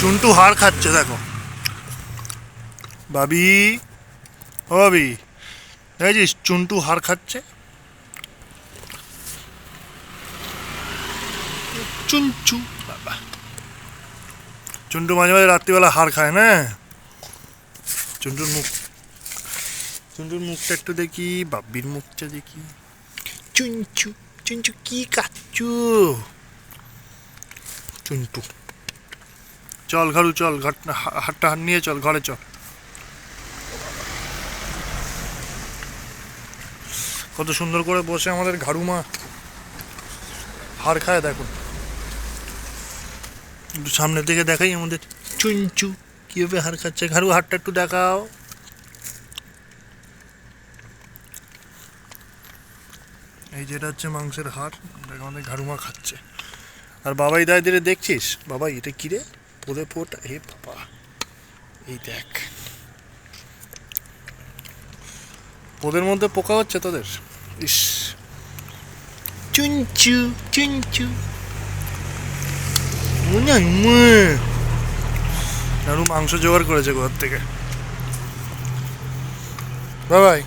চুন্টু হাড় খাচ্ছে, দেখো। বাবি ও বাবি দেখেছিস চুন্টু হাড় খাচ্ছে? চুনচু, বাবা। চুন্টু মাঝে মাঝে রাত্রিবেলা হাড় খায়, না? চুন্টুর মুখ, চুন্টুর মুখটা একটু দেখি বাব্বির মুখটা দেখি। চুনচু চুনচু, কি কাচ্চু? চুন্টু। চল ঘরু চল হাটটা হাট নিয়ে চল, ঘরে চল। কত সুন্দর করে বসে আমাদের ঘাড়ু মা হাড় খায় দেখো। একটু সামনের দিকে দেখাই আমাদের। চুনচু, কীভাবে হাড় খাচ্ছে? ঘাড়ু হাড়টা একটু দেখাও। এই যেটা হচ্ছে মাংসের হাড় দেখ আমাদের ঘাড়ুমা খাচ্ছে। আর বাবাই দায় দিলে দেখছিস? বাবাই, এটা কি রে? পোদে পোটা হে বাবা এই দেখ। পোদের মধ্যে পোকা হচ্ছে তোদের? ইস। চুনচু চুনচু। মনে মে। মাংস জোগাড় করেছে ঘর থেকে। বাবাই